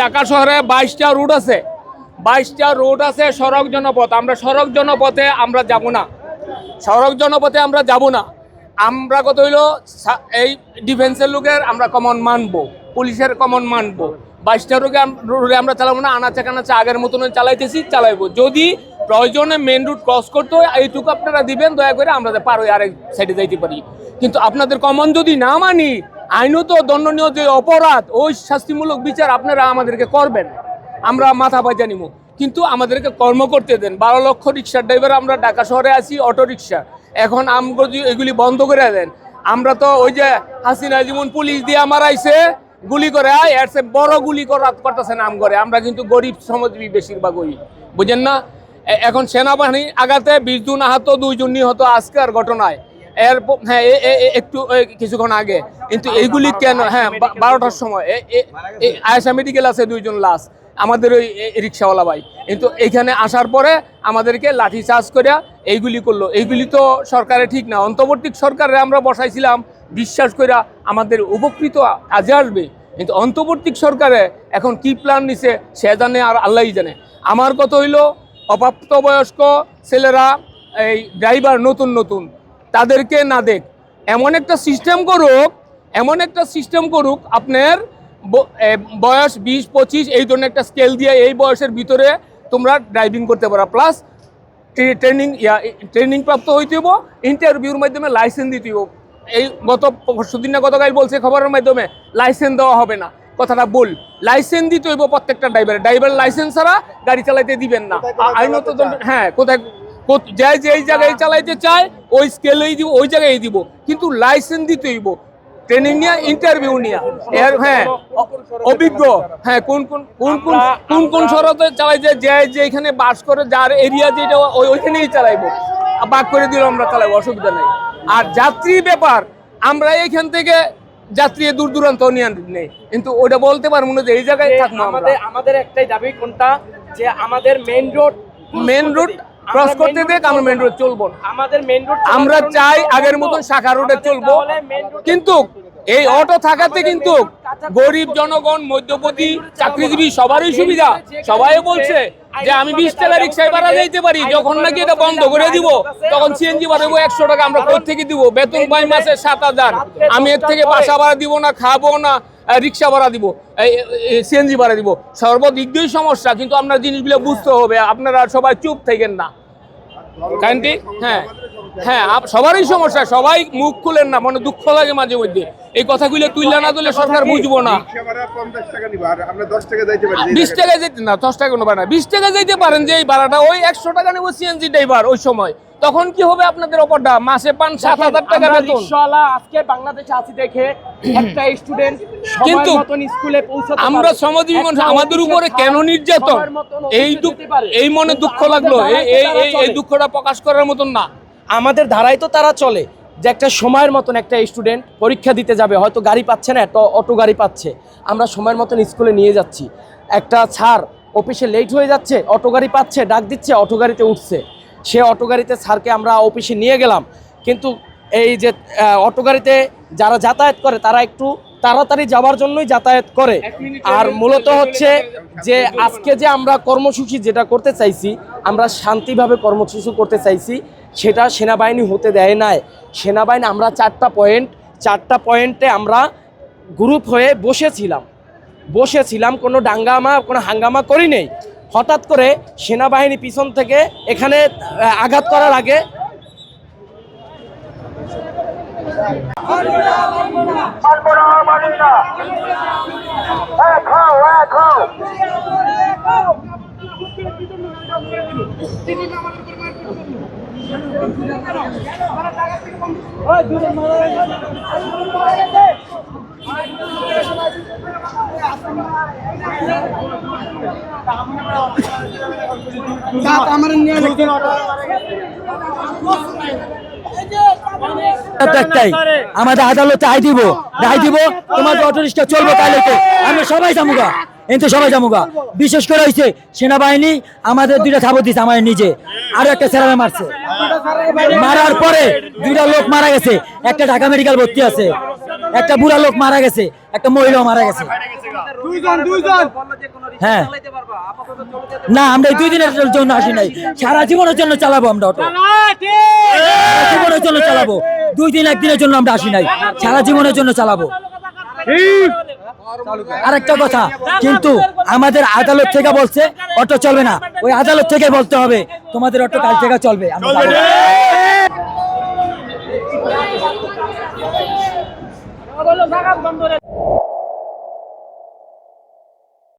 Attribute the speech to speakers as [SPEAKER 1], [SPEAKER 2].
[SPEAKER 1] ঢাকা শহরে বাইশটা রুট আছে। বাইশটা রুট আছে সড়ক জনপথ। আমরা সড়ক জনপথে আমরা যাব না। সড়ক জনপথে আমরা যাব না। আমরা কত হইল এই ডিফেন্সের লোকের আমরা কমন মানবো। পুলিশের কমন মানবো। বাইশটা রোগে রোডে আমরা চালাবো না। আনাচে কানাচে আগের মতন চালাইতেছি, চালাইবো। যদি প্রয়োজনে মেন রুট ক্রস করতে হয়, এইটুকু আপনারা দিবেন, দয়া করে আমরা পার হয়ে আরেক সাইডে যাইতে পারি। কিন্তু আপনাদের কমন যদি না মানি আইনত দণ্ডনীয় যে অপরাধ, ওই শাস্তিমূলক বিচার আপনারা আমাদেরকে করবেন। আমরা মাথা বাজা নিব কিন্তু আমাদেরকে কর্ম করতে দেন। বারো লক্ষ রিক্সার ড্রাইভার, আমরা ঢাকা শহরে আছি, অটো রিক্সা। এখন আমরা এগুলি বন্ধ করে দেন। আমরা তো ওই যে হাসিনা যেমন পুলিশ দিয়ে আমার আইসে গুলি করে এর চেয়ে বড় গুলি করা করতেছে নাম করে আমরা কিন্তু গরিব সমাজবী বেশিরভাগ ওই। বুঝেন না? এখন সেনাবাহিনী আগাতে বিশ জন আহত, দুইজন নিহত আজকের ঘটনায়। এর হ্যাঁ একটু কিছুক্ষণ আগে। কিন্তু এইগুলি কেন? হ্যাঁ বারোটার সময়। এ- মেডিকেল আছে দুইজন লাশ আমাদের ওই রিক্সাওয়ালা ভাই। কিন্তু এইখানে আসার পরে আমাদেরকে লাঠি চার্জ করিয়া এইগুলি করল। এইগুলি তো সরকারে ঠিক না। অন্তর্বর্তী সরকারে আমরা বসাইছিলাম, বিশ্বাস করিয়া আমাদের উপকৃত কাজে আসবে। কিন্তু অন্তর্বর্তী সরকারে এখন কি প্ল্যান নিছে, সে জানে আর আল্লাহই জানে। আমার কত হইল, অপ্রাপ্তবয়স্ক ছেলেরা, এই ড্রাইভার নতুন নতুন। তাদেরকে না দেখ। এমন একটা সিস্টেম করুক এমন একটা সিস্টেম করুক আপনার বয়স বিশ পঁচিশ এই ধরনের একটা স্কেল দিয়ে এই বয়সের ভিতরে তোমরা ড্রাইভিং করতে পারো। প্লাস ট্রেনিং ইয়া ট্রেনিং প্রাপ্ত হইতে হইব ইন্টারভিউর মাধ্যমে লাইসেন্স দিতে হইব। এই গত পরশুদিন না গতকাল বলছে খবরের মাধ্যমে লাইসেন্স দেওয়া হবে না। কথাটা বল লাইসেন্স দিতে হইব প্রত্যেকটা ড্রাইভার ড্রাইভার লাইসেন্স ছাড়া গাড়ি চালাইতে দিবেন না। আইনত হ্যাঁ কোথায় কোথ- যে যেই জায়গায় চালাইতে চায় ওই স্কেলেই দিব ওই জায়গায় দিব কিন্তু লাইসেন্স দিতে হইব ট্রেনিং নিয়ে ইন্টারভিউ নিয়ে। এর হ্যাঁ অভিজ্ঞ। হ্যাঁ কোন কোন কোন কোন কোন কোন শরতে চালাই যে যে এখানে বাস করে যার এরিয়া যেটা ওই ওইখানেই চালাইবো। বাক করে দিলে আমরা চালাইবো অসুবিধা নেই। আর যাত্রী ব্যাপার আমরা এইখান থেকে যাত্রী দূর দূরান্ত নিয়ে নেই। কিন্তু ওটা বলতে পারব না যে এই জায়গায় থাকব
[SPEAKER 2] আমাদের
[SPEAKER 1] আমাদের
[SPEAKER 2] একটাই দাবি কোনটা? যে আমাদের main road
[SPEAKER 1] main road cross করতে দেখ আমরা মেন রোড চলবো
[SPEAKER 2] আমাদের মেইন রোড
[SPEAKER 1] আমরা চাই আগের মতন শাখা রোডে চলবো। কিন্তু এই অটো থাকাতে কিন্তু গরিব জনগণ মধ্যপতি চাকরিজীবী সবারই সুবিধা। সবাই বলছে যে আমি বিশ টাকা রিক্সায় ভাড়া দিতে পারি। যখন নাকি এটা বন্ধ করে দিব তখন সিএনজি বাড়াবো একশো টাকা আমরা কোথা থেকে দিব। বেতন পাই মাসে সাত হাজার। আমি এর থেকে বাসা ভাড়া দিব না খাব না রিক্সা ভাড়া দিব সিএনজি ভাড়া দিব। সর্বদিক দিয়েই সমস্যা কিন্তু আপনার জিনিসগুলো বুঝতে হবে। আপনারা সবাই চুপ থাকেন না। কারণ হ্যাঁ হ্যাঁ সবারই সমস্যা সবাই মুখ খুলেন না মানে দুঃখ লাগে মাঝে মধ্যে। এই কথাগুলো তুললে না তুললে সরকার বুঝব না।
[SPEAKER 3] রিক্সা ভাড়া 50 টাকা নিবো, আর আমরা 10 টাকা যাইতে পারি, যেই
[SPEAKER 1] বিশ টাকা যেতে না দশ টাকা কোনো ভাড়া বিশ টাকা যেতে পারেন যে এই ভাড়াটা ওই একশো টাকা নেব সিএনজি ড্রাইভার ওই সময়। তখন কি হবে আপনাদের অপরটা মাসে পান সাত হাজার টাকা বেতন।
[SPEAKER 2] আজকে বাংলাদেশে আছি দেখে একটা স্টুডেন্ট
[SPEAKER 1] কিন্তু
[SPEAKER 2] স্কুলে পৌঁছাতে
[SPEAKER 1] আমরা। সমাজী মানুষ আমাদের উপরে কেন নির্যাতন? এই দুঃখ এই মনে দুঃখ লাগল। এই এই এই- এই দুঃখটা প্রকাশ করার মতন না।
[SPEAKER 2] আমাদের ধারায় তো তারা চলে। যে একটা সময়ের মতন একটা স্টুডেন্ট পরীক্ষা দিতে যাবে হয়তো গাড়ি পাচ্ছে না একটা অটো গাড়ি পাচ্ছে। আমরা সময়ের মতন স্কুলে নিয়ে যাচ্ছি। একটা ছাড় অফিসে লেট হয়ে যাচ্ছে অটো গাড়ি পাচ্ছে ডাক দিচ্ছে অটো গাড়িতে উঠছে। সে অটো গাড়িতে স্যারকে আমরা অফিসে নিয়ে গেলাম। কিন্তু এই যে অটো গাড়িতে যারা যাতায়াত করে তারা একটু তাড়াতাড়ি যাওয়ার জন্যই যাতায়াত করে। আর মূলত হচ্ছে যে আজকে যে আমরা কর্মসূচি যেটা করতে চাইছি আমরা শান্তিভাবে কর্মসূচি করতে চাইছি সেটা সেনাবাহিনী হতে দেয় নাই। সেনাবাহিনী, আমরা চারটা পয়েন্ট চারটা পয়েন্টে আমরা গ্রুপ হয়ে বসেছিলাম। বসেছিলাম, কোনো ডাঙ্গামা, কোনো হাঙ্গামা করি নেই। হঠাৎ করে সেনাবাহিনী পিছন থেকে এখানে আঘাত করার আগে
[SPEAKER 4] তো আমাদের আদালতে আই দিব। রায় দিব। তোমার অটো চলবে তাহলে তো আমরা সবাই জামুগা এতে সবাই জামুগা বিশেষ করে হয়েছে সেনাবাহিনী আমাদের দুইটা থাবত দিচ্ছে আমাদের নিজে। আরও একটা ছেলেরা মারছে। মারার পরে দুইটা লোক মারা গেছে। একটা ঢাকা মেডিকেল ভর্তি আছে। একটা বুড়া লোক মারা গেছে। একটা মহিলাও মারা গেছে। হ্যাঁ। না আমরা দুই দিনের জন্য আসি নাই। সারা জীবনের জন্য চালাবো আমরা অটো। জীবনের জন্য চালাবো। দুই দিন একদিনের জন্য আমরা আসি নাই। সারা জীবনের জন্য চালাবো। আরেকটা কথা কিন্তু আমাদের আদালত থেকে বলছে অটো চলবে না। ওই আদালত থেকে বলতে হবে তোমাদের অটো কাল থেকে চলবে। আমরা